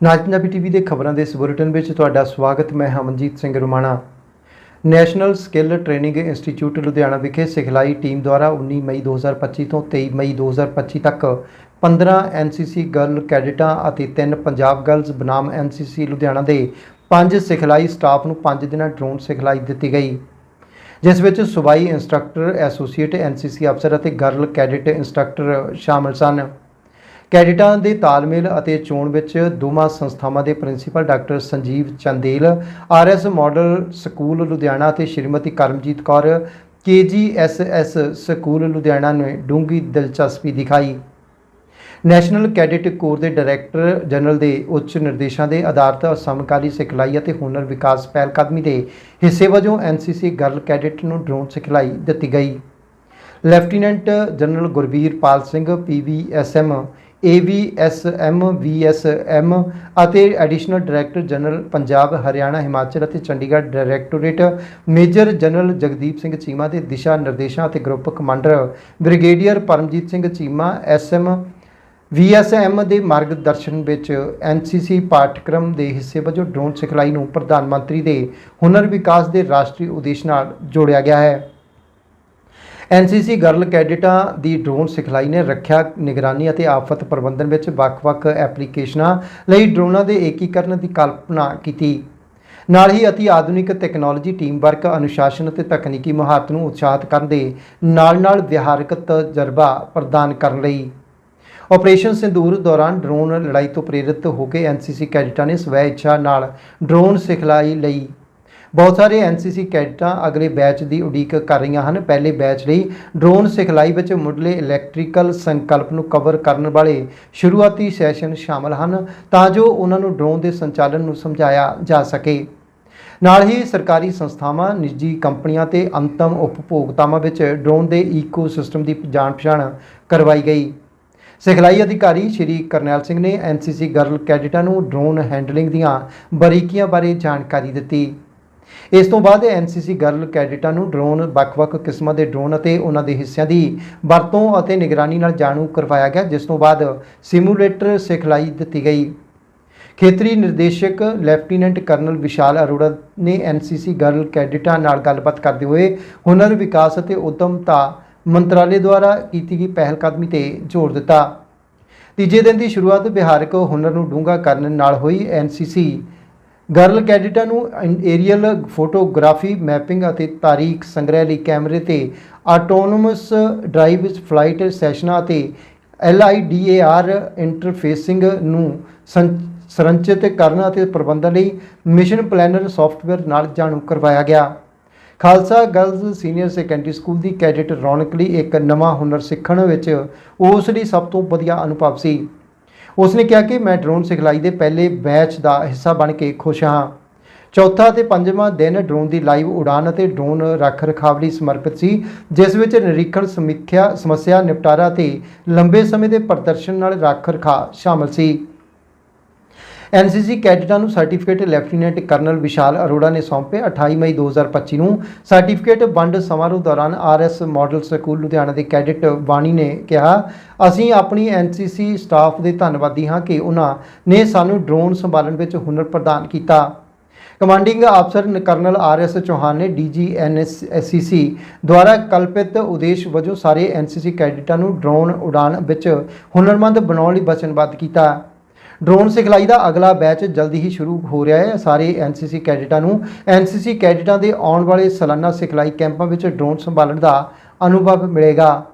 ਨਾਜ Punjabi TV ਦੇ ਖਬਰਾਂ ਦੇ ਇਸ ਬੁਲੇਟਿਨ ਵਿੱਚ ਤੁਹਾਡਾ ਸਵਾਗਤ, ਮੈਂ Hamanjit Singh Rumana. National skill training institute Ludhiana ਵਿਖੇ ਸਿਖਲਾਈ ਟੀਮ ਦੁਆਰਾ 19 ਮਈ 2025 ਤੋਂ 23 ਮਈ 2025 ਤੱਕ 15 ਐਨਸੀਸੀ ਗਰਲ ਕੈਡਿਟਾਂ ਅਤੇ 3 ਪੰਜਾਬ ਗਰਲਜ਼ ਬਨਾਮ ਐਨਸੀਸੀ ਲੁਧਿਆਣਾ ਦੇ 5 ਸਿਖਲਾਈ ਸਟਾਫ ਨੂੰ 5 ਦਿਨਾਂ ਡਰੋਨ ਸਿਖਲਾਈ ਦਿੱਤੀ ਗਈ। ਜਿਸ ਵਿੱਚ ਸੂਬਾਈ ਇੰਸਟ੍ਰਕਟਰ, ਐਸੋਸੀਏਟ ਐਨਸੀਸੀ ਅਫਸਰ ਅਤੇ ਗਰਲ ਕੈਡਿਟ ਇੰਸਟ੍ਰਕਟਰ ਸ਼ਾਮਲ ਸਨ। ਕੈਡਿਟਾਂ ਦੇ ਤਾਲਮੇਲ ਅਤੇ ਚੋਣ ਵਿੱਚ ਦੋਵਾਂ ਸੰਸਥਾਵਾਂ ਦੇ principal doctor Sanjeev Chandel RS model school Ludhiana ਅਤੇ ਸ਼੍ਰੀਮਤੀ ਕਰਮਜੀਤ ਕੌਰ ਕੇਜੀਐਸਐਸ ਸਕੂਲ ਲੁਧਿਆਣਾ ਨੇ ਡੂੰਘੀ ਦਿਲਚਸਪੀ ਦਿਖਾਈ। ਨੈਸ਼ਨਲ ਕੈਡਿਟ ਕੋਰ ਦੇ ਡਾਇਰੈਕਟਰ ਜਨਰਲ ਦੇ ਉੱਚ ਨਿਰਦੇਸ਼ਾਂ ਦੇ ਆਧਾਰਿਤ ਸਮਕਾਲੀ ਸਿਖਲਾਈ ਅਤੇ ਹੁਨਰ ਵਿਕਾਸ ਪਹਿਲਕਦਮੀ ਦੇ ਹਿੱਸੇ ਵਜੋਂ ਐਨਸੀਸੀ ਗਰਲ ਕੈਡਿਟ ਨੂੰ ਡਰੋਨ ਸਿਖਲਾਈ ਦਿੱਤੀ ਗਈ। Lieutenant general Gurbir Pal Singh PVSM AVSM VSM ਅਤੇ additional director general Punjab Haryana Himachal ਅਤੇ Chandigarh directorate major general Jagdeep Singh Cheema ਦੇ ਦਿਸ਼ਾ ਨਿਰਦੇਸ਼ਾਂ ਅਤੇ group commander brigadier Paramjit Singh Cheema SM VSM ਦੇ ਮਾਰਗਦਰਸ਼ਨ ਵਿੱਚ ਐਨਸੀਸੀ ਪਾਠਕ੍ਰਮ ਦੇ ਹਿੱਸੇ ਵਜੋਂ ਡਰੋਨ ਸਿਖਲਾਈ ਨੂੰ ਪ੍ਰਧਾਨ ਮੰਤਰੀ ਦੇ ਹੁਨਰ ਵਿਕਾਸ ਦੇ ਰਾਸ਼ਟਰੀ ਉਦੇਸ਼ ਨਾਲ ਜੋੜਿਆ ਗਿਆ ਹੈ। ਐਨਸੀਸੀ ਗਰਲ ਕੈਡਿਟਾਂ ਦੀ ਡਰੋਨ ਸਿਖਲਾਈ ਨੇ ਰੱਖਿਆ ਨਿਗਰਾਨੀ ਅਤੇ ਆਫਤ ਪ੍ਰਬੰਧਨ ਵਿੱਚ ਵੱਖ-ਵੱਖ ਐਪਲੀਕੇਸ਼ਨਾਂ ਲਈ ਡਰੋਨਾਂ ਦੇ ਏਕੀਕਰਨ ਦੀ ਕਲਪਨਾ ਕੀਤੀ। ਨਾਲ ਹੀ ਅਤੀ ਆਧੁਨਿਕ ਟੈਕਨੋਲੋਜੀ ਟੀਮ ਵਰਕ ਅਨੁਸ਼ਾਸਨ ਅਤੇ ਤਕਨੀਕੀ ਮਹਾਰਤ ਨੂੰ ਉਤਸ਼ਾਹਿਤ ਕਰਨ ਦੇ ਨਾਲ-ਨਾਲ ਵਿਹਾਰਕ ਤਜਰਬਾ ਪ੍ਰਦਾਨ ਕਰਨ ਲਈ। ਆਪਰੇਸ਼ਨ ਸਿੰਦੂਰ ਦੌਰਾਨ ਡਰੋਨ ਲੜਾਈ ਤੋਂ ਪ੍ਰੇਰਿਤ ਹੋ ਕੇ ਐਨਸੀਸੀ ਕੈਡਿਟਾਂ ਨੇ ਸਵੈ ਇੱਛਾ ਨਾਲ ਡਰੋਨ ਸਿਖਲਾਈ ਲਈ ਬਹੁਤ ਸਾਰੇ ਐਨਸੀਸੀ ਕੈਡਿਟਾਂ ਅਗਲੇ ਬੈਚ ਦੀ ਉਡੀਕ ਕਰ ਰਹੀਆਂ ਹਨ। ਪਹਿਲੇ ਬੈਚ ਲਈ ਡਰੋਨ ਸਿਖਲਾਈ ਵਿੱਚ ਮੁੱਢਲੇ ਇਲੈਕਟ੍ਰੀਕਲ ਸੰਕਲਪ ਨੂੰ ਕਵਰ ਕਰਨ ਵਾਲੇ ਸ਼ੁਰੂਆਤੀ ਸੈਸ਼ਨ ਸ਼ਾਮਲ ਹਨ ਤਾਂ ਜੋ ਉਹਨਾਂ ਨੂੰ ਡਰੋਨ ਦੇ ਸੰਚਾਲਨ ਨੂੰ ਸਮਝਾਇਆ ਜਾ ਸਕੇ। ਨਾਲ ਹੀ ਸਰਕਾਰੀ ਸੰਸਥਾਵਾਂ, ਨਿੱਜੀ ਕੰਪਨੀਆਂ ਤੇ ਅੰਤਮ ਉਪਭੋਗਤਾਵਾਂ ਵਿੱਚ ਡਰੋਨ ਦੇ ਈਕੋਸਿਸਟਮ ਦੀ ਜਾਣ ਪਛਾਣ ਕਰਵਾਈ ਗਈ। ਸਿਖਲਾਈ ਅਧਿਕਾਰੀ ਸ਼੍ਰੀ ਕਰਨੈਲ ਸਿੰਘ ਨੇ ਐਨਸੀਸੀ ਗਰਲ ਕੈਡਿਟਾਂ ਨੂੰ ਡਰੋਨ ਹੈਂਡਲਿੰਗ ਦੀਆਂ ਬਰੀਕੀਆਂ ਬਾਰੇ ਜਾਣਕਾਰੀ ਦਿੱਤੀ। ਇਸ ਤੋਂ ਬਾਅਦ ਐਨਸੀਸੀ ਗਰਲ ਕੈਡਿਟਾਂ ਨੂੰ ਡਰੋਨ, ਵੱਖ-ਵੱਖ ਕਿਸਮਾਂ ਦੇ ਡਰੋਨ ਅਤੇ ਉਹਨਾਂ ਦੇ ਹਿੱਸਿਆਂ ਦੀ ਵਰਤੋਂ ਅਤੇ ਨਿਗਰਾਨੀ ਨਾਲ ਜਾਣੂ ਕਰਵਾਇਆ ਗਿਆ, ਜਿਸ ਤੋਂ ਬਾਅਦ ਸਿਮੂਲੇਟਰ ਸਿਖਲਾਈ ਦਿੱਤੀ ਗਈ। ਖੇਤਰੀ ਨਿਰਦੇਸ਼ਕ ਲੈਫਟੀਨੈਂਟ ਕਰਨਲ ਵਿਸ਼ਾਲ ਅਰੋੜਾ ਨੇ ਐਨਸੀਸੀ ਗਰਲ ਕੈਡਿਟਾਂ ਨਾਲ ਗੱਲਬਾਤ ਕਰਦੇ ਹੋਏ ਹੁਨਰ, ਵਿਕਾਸ ਅਤੇ ਉਦਮਤਾ ਮੰਤਰਾਲੇ ਦੁਆਰਾ ਕੀਤੀ ਗਈ ਪਹਿਲ ਕਦਮੀ ਤੇ ਜ਼ੋਰ ਦਿੱਤਾ। ਤੀਜੇ ਦਿਨ ਦੀ ਸ਼ੁਰੂਆਤ ਬਿਹਾਰਕ ਹੁਨਰ ਨੂੰ ਡੂੰਘਾ ਕਰਨ ਨਾਲ ਹੋਈ ਐਨਸੀਸੀ ਗਰਲ ਕੈਡਿਟਾਂ ਨੂੰ ਏਰੀਅਲ ਫੋਟੋਗ੍ਰਾਫੀ, ਮੈਪਿੰਗ ਅਤੇ ਤਾਰੀਖ ਸੰਗ੍ਰਹਿ ਲਈ ਕੈਮਰੇ ਤੇ ਆਟੋਨੋਮਸ ਡਰਾਈਵ ਫਲਾਈਟ ਸੈਸ਼ਨਾਂ ਅਤੇ LIDAR ਇੰਟਰਫੇਸਿੰਗ ਨੂੰ ਸੰਰਚਿਤ ਕਰਨ ਅਤੇ ਪ੍ਰਬੰਧਨ ਲਈ ਮਿਸ਼ਨ ਪਲੈਨਰ ਸੌਫਟਵੇਅਰ ਨਾਲ ਜਾਣੂ ਕਰਵਾਇਆ ਗਿਆ। Khalsa girls senior secondary school ਦੀ ਕੈਡਿਟ ਰੌਣਕ ਲਈ ਇੱਕ ਨਵਾਂ ਹੁਨਰ ਸਿੱਖਣ ਵਿੱਚ ਉਸ ਲਈ ਸਭ ਤੋਂ ਵਧੀਆ ਅਨੁਭਵ ਸੀ। ਉਸ ਨੇ ਕਿਹਾ ਕਿ ਮੈਂ ਡਰੋਨ ਸਿਖਲਾਈ ਦੇ ਪਹਿਲੇ ਬੈਚ ਦਾ ਹਿੱਸਾ ਬਣ ਕੇ ਖੁਸ਼ ਹਾਂ। ਚੌਥਾ ਤੇ ਪੰਜਵਾਂ ਦਿਨ ਡਰੋਨ ਦੀ ਲਾਈਵ ਉਡਾਨ ਅਤੇ ਡਰੋਨ ਰੱਖ ਰਖਾਵ ਲਈ ਸਮਰਪਿਤ ਸੀ, ਜਿਸ ਵਿੱਚ ਨਿਰੀਖਣ ਸਮੀਖਿਆ ਸਮੱਸਿਆ ਨਿਪਟਾਰਾ ਤੇ ਲੰਬੇ ਸਮੇਂ ਦੇ ਪ੍ਰਦਰਸ਼ਨ ਨਾਲ ਰੱਖ ਰਖਾਅ ਸ਼ਾਮਲ ਸੀ। ਐਨਸੀਸੀ ਕੈਡਿਟਾਂ ਨੂੰ certificate lieutenant colonel Vishal Arora ਨੇ ਸੌਂਪੇ 28 ਮਈ 2025 ਨੂੰ। ਸਰਟੀਫਿਕੇਟ ਵੰਡ ਸਮਾਰੋਹ ਦੌਰਾਨ ਆਰਐਸ ਮਾਡਲ ਸਕੂਲ ਲੁਧਿਆਣਾ ਦੇ ਕੈਡਿਟ ਵਾਣੀ ਨੇ ਕਿਹਾ, ਅਸੀਂ ਆਪਣੀ ਐਨਸੀਸੀ ਸਟਾਫ ਦੇ ਧੰਨਵਾਦੀ ਹਾਂ ਕਿ ਉਹਨਾਂ ਨੇ ਸਾਨੂੰ ਡਰੋਨ ਸੰਭਾਲਣ ਵਿੱਚ ਹੁਨਰ ਪ੍ਰਦਾਨ ਕੀਤਾ। ਕਮਾਂਡਿੰਗ ਅਫਸਰ ਕਰਨਲ ਆਰ ਆਰਐਸ ਚੌਹਾਨ ਨੇ ਡੀਜੀਐਨਐਸਸੀਸੀ ਦੁਆਰਾ ਕਲਪਿਤ ਉਦੇਸ਼ ਵਜੋਂ ਸਾਰੇ ਐਨਸੀਸੀ ਕੈਡਿਟਾਂ ਨੂੰ ਡਰੋਨ ਉਡਾਨ ਵਿੱਚ ਹੁਨਰਮੰਦ ਬਣਾਉਣ ਲਈ ਵਚਨਬੱਧ ਕੀਤਾ। ਡਰੋਨ ਸਿਖਲਾਈ ਦਾ ਅਗਲਾ ਬੈਚ ਜਲਦੀ ਹੀ ਸ਼ੁਰੂ ਹੋ ਰਿਹਾ ਹੈ। ਸਾਰੇ ਐਨਸੀਸੀ ਕੈਡਿਟਾਂ ਨੂੰ ਐਨਸੀਸੀ ਕੈਡਿਟਾਂ ਦੇ ਆਉਣ ਵਾਲੇ ਸਾਲਾਨਾ ਸਿਖਲਾਈ ਕੈਂਪਾਂ ਵਿੱਚ ਡਰੋਨ ਸੰਭਾਲਣ ਦਾ ਅਨੁਭਵ ਮਿਲੇਗਾ।